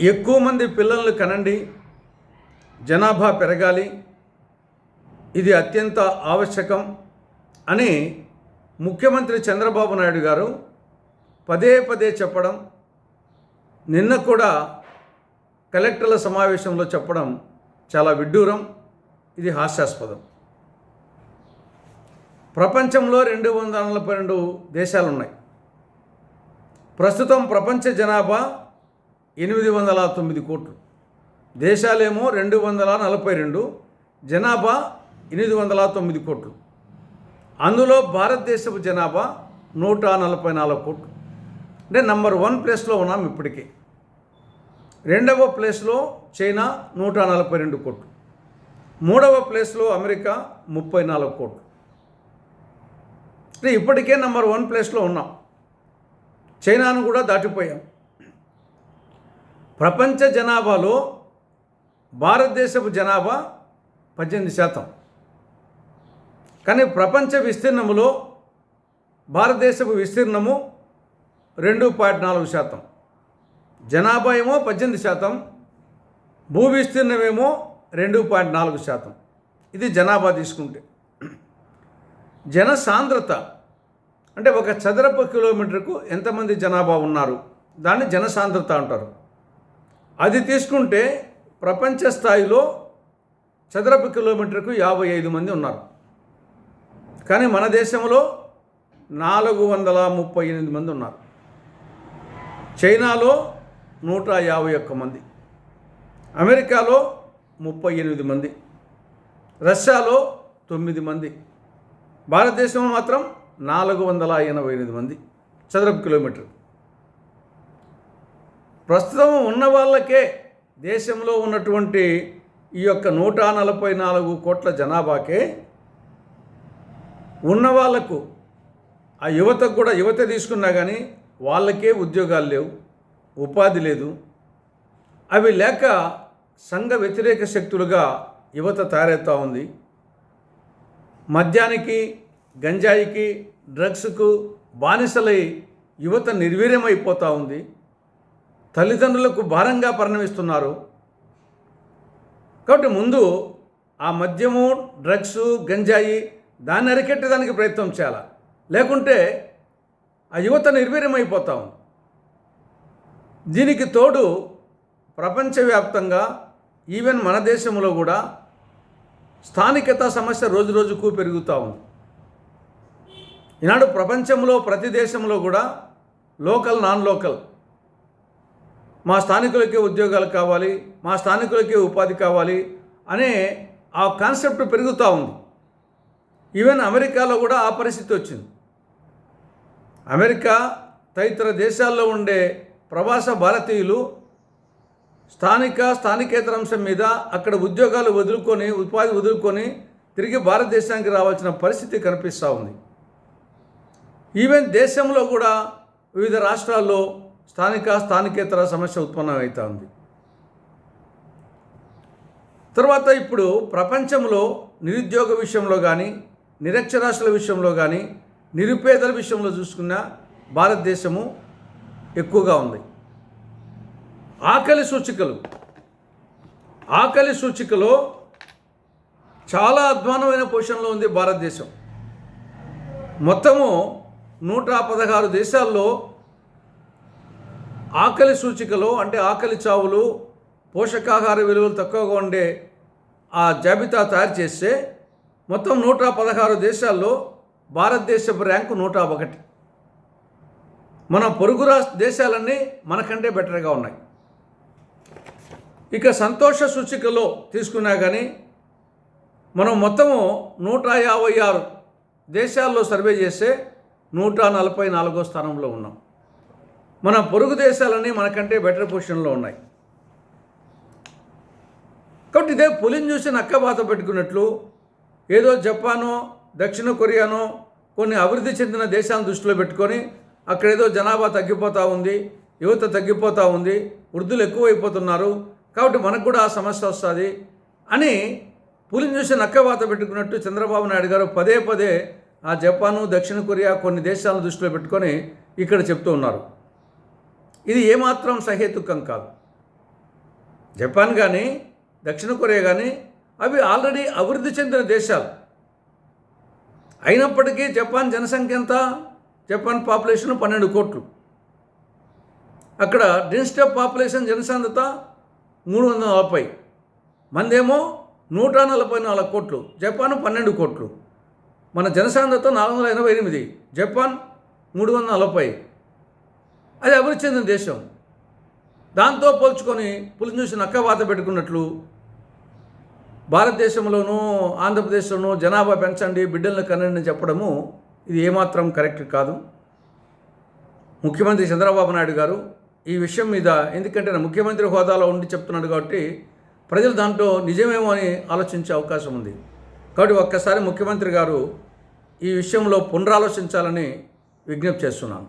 ఎక్కువ మంది పిల్లలను కనండి జనాభా పెరగాలి ఇది అత్యంత ఆవశ్యకం అని ముఖ్యమంత్రి చంద్రబాబు నాయుడు గారు పదే పదే చెప్పడం నిన్న కూడా కలెక్టర్ల సమావేశంలో చెప్పడం చాలా విడ్డూరం ఇది హాస్యాస్పదం. ప్రపంచంలో రెండు వందల నలభై రెండు దేశాలు ఉన్నాయి ప్రస్తుతం ప్రపంచ జనాభా ఎనిమిది వందల తొమ్మిది కోట్లు. దేశాలేమో రెండు వందల నలభై రెండు జనాభా ఎనిమిది వందల తొమ్మిది కోట్లు. అందులో భారతదేశపు జనాభా నూట నలభై నాలుగు కోట్లు. అంటే నంబర్ వన్ ప్లేస్లో ఉన్నాం ఇప్పటికే. రెండవ ప్లేస్లో చైనా నూట నలభై రెండు కోట్లు. మూడవ ప్లేస్లో అమెరికా ముప్పై నాలుగు కోట్లు. అంటే ఇప్పటికే నంబర్ వన్ ప్లేస్లో ఉన్నాం. చైనాను కూడా దాటిపోయాం. ప్రపంచ జనాభాలో భారతదేశపు జనాభా పద్దెనిమిది శాతం. కానీ ప్రపంచ విస్తీర్ణములో భారతదేశపు విస్తీర్ణము రెండు పాయింట్ నాలుగు శాతం. జనాభా ఏమో పద్దెనిమిది శాతం భూ విస్తీర్ణమేమో రెండు పాయింట్ నాలుగు శాతం. ఇది జనాభా తీసుకుంటే. జన సాంద్రత అంటే ఒక చదరపు కిలోమీటర్కు ఎంతమంది జనాభా ఉన్నారు? దాన్ని జనసాంద్రత అంటారు. అది తీసుకుంటే ప్రపంచ స్థాయిలో చదరపు కిలోమీటర్కు యాభై ఐదు మంది ఉన్నారు. కానీ మన దేశంలో నాలుగు వందల ముప్పై ఎనిమిది మంది ఉన్నారు. చైనాలో నూట యాభై ఒక్క మంది. అమెరికాలో ముప్పై ఎనిమిది మంది. రష్యాలో తొమ్మిది మంది. భారతదేశంలో మాత్రం నాలుగు వందల ఎనభై ఎనిమిది మంది చదరపు కిలోమీటర్ ప్రస్తుతం ఉన్న వాళ్ళకే దేశంలో ఉన్నటువంటి ఈ యొక్క నూట నలభై నాలుగు కోట్ల జనాభాకే ఉన్న వాళ్ళకు ఆ యువతకు కూడా యువత తీసుకున్నా కానీ వాళ్ళకే ఉద్యోగాలు లేవు ఉపాధి లేదు. అవి లేక సంఘ వ్యతిరేక శక్తులుగా యువత తయారవుతూ ఉంది. మద్యానికి గంజాయికి డ్రగ్స్కు బానిసలై యువత నిర్వీర్యమైపోతూ ఉంది. తల్లిదండ్రులకు భారంగా పరిణమిస్తున్నారు. కాబట్టి ముందు ఆ మద్యము డ్రగ్స్ గంజాయి దాన్ని అరికెట్టడానికి ప్రయత్నం చేయాలి. లేకుంటే ఆ యువత నిర్వీర్యమైపోతాం. దీనికి తోడు ప్రపంచవ్యాప్తంగా ఈవెన్ మన దేశంలో కూడా స్థానికత సమస్య రోజు రోజుకు పెరుగుతూ ఉంది. ఈనాడు ప్రపంచంలో ప్రతి దేశంలో కూడా లోకల్ నాన్ లోకల్ మా స్థానికులకే ఉద్యోగాలు కావాలి మా స్థానికులకే ఉపాధి కావాలి అనే ఆ కాన్సెప్ట్ పెరుగుతూ ఉంది. ఈవెన్ అమెరికాలో కూడా ఆ పరిస్థితి వచ్చింది. అమెరికా తదితర దేశాల్లో ఉండే ప్రవాస భారతీయులు స్థానిక స్థానికేతర అంశం మీద అక్కడ ఉద్యోగాలు వదులుకొని ఉపాధి వదులుకొని తిరిగి భారతదేశానికి రావాల్సిన పరిస్థితి కనిపిస్తూ ఉంది. ఈవెన్ దేశంలో కూడా వివిధ రాష్ట్రాల్లో స్థానిక స్థానికేతర సమస్య ఉత్పన్నమవుతూ ఉంది తర్వాత ఇప్పుడు ప్రపంచంలో నిరుద్యోగ విషయంలో కానీ నిరక్షరాస్యుల విషయంలో కానీ నిరుపేదల విషయంలో చూసుకున్న భారతదేశము ఎక్కువగా ఉంది. ఆకలి సూచికలు. ఆకలి సూచికలో చాలా అధ్వానమైన పొజిషన్లో ఉంది భారతదేశం. మొత్తము నూట పదహారు దేశాల్లో ఆకలి సూచికలో అంటే ఆకలి చావులు పోషకాహార విలువలు తక్కువగా ఉండే ఆ జాబితా తయారు చేస్తే మొత్తం నూట పదహారు దేశాల్లో భారతదేశపు ర్యాంకు నూట ఒకటి. మన పొరుగు రాష్ట్ర దేశాలన్నీ మనకంటే బెటర్గా ఉన్నాయి. ఇక సంతోష సూచికలో తీసుకున్నా కానీ మనం మొత్తము నూట యాభై ఆరు దేశాల్లో సర్వే చేస్తే నూట నలభై నాలుగో స్థానంలో ఉన్నాం. మన పొరుగు దేశాలన్నీ మనకంటే బెటర్ పొజిషన్లో ఉన్నాయి. కాబట్టి ఇదే పులిని చూసి నక్కబాత పెట్టుకున్నట్లు ఏదో జపానో దక్షిణ కొరియానో కొన్ని అభివృద్ధి చెందిన దేశాలను దృష్టిలో పెట్టుకొని అక్కడ ఏదో జనాభా తగ్గిపోతూ ఉంది యువత తగ్గిపోతూ ఉంది వృద్ధులు ఎక్కువైపోతున్నారు కాబట్టి మనకు కూడా ఆ సమస్య వస్తుంది అని పులిని చూసి నక్కవాత పెట్టుకున్నట్టు చంద్రబాబు నాయుడు గారు పదే పదే ఆ జపాను దక్షిణ కొరియా కొన్ని దేశాలను దృష్టిలో పెట్టుకొని ఇక్కడ చెప్తూ ఉన్నారు. ఇది ఏమాత్రం సహేతుకం కాదు. జపాన్ కానీ దక్షిణ కొరియా కానీ అవి ఆల్రెడీ అభివృద్ధి చెందిన దేశాలు. అయినప్పటికీ జపాన్ జనసంఖ్య ఎంత? జపాన్ పాపులేషన్ పన్నెండు కోట్లు. అక్కడ డెన్సిటీ పాపులేషన్ జనసాంద్రత మూడు వందల నలభై. మందేమో నూట నలభై నాలుగు కోట్లు. జపాన్ పన్నెండు కోట్లు. మన జనసాంద్రత నాలుగు వందల ఎనభై ఎనిమిది. జపాన్ మూడు వందల నలభై. అది అభివృద్ధి చెందిన దేశం. దాంతో పోల్చుకొని పులిని చూసి నక్క వాత పెట్టుకున్నట్లు భారతదేశంలోనూ ఆంధ్రప్రదేశ్లోనూ జనాభా పెంచండి బిడ్డలను కనండి అని చెప్పడము ఇది ఏమాత్రం కరెక్ట్ కాదు. ముఖ్యమంత్రి చంద్రబాబు నాయుడు గారు ఈ విషయం మీద ఎందుకంటే నా ముఖ్యమంత్రి హోదాలో ఉండి చెప్తున్నాడు కాబట్టి ప్రజలు దాంట్లో నిజమేమో అని ఆలోచించే అవకాశం ఉంది. కాబట్టి ఒక్కసారి ముఖ్యమంత్రి గారు ఈ విషయంలో పునరాలోచించాలని విజ్ఞప్తి చేస్తున్నాను.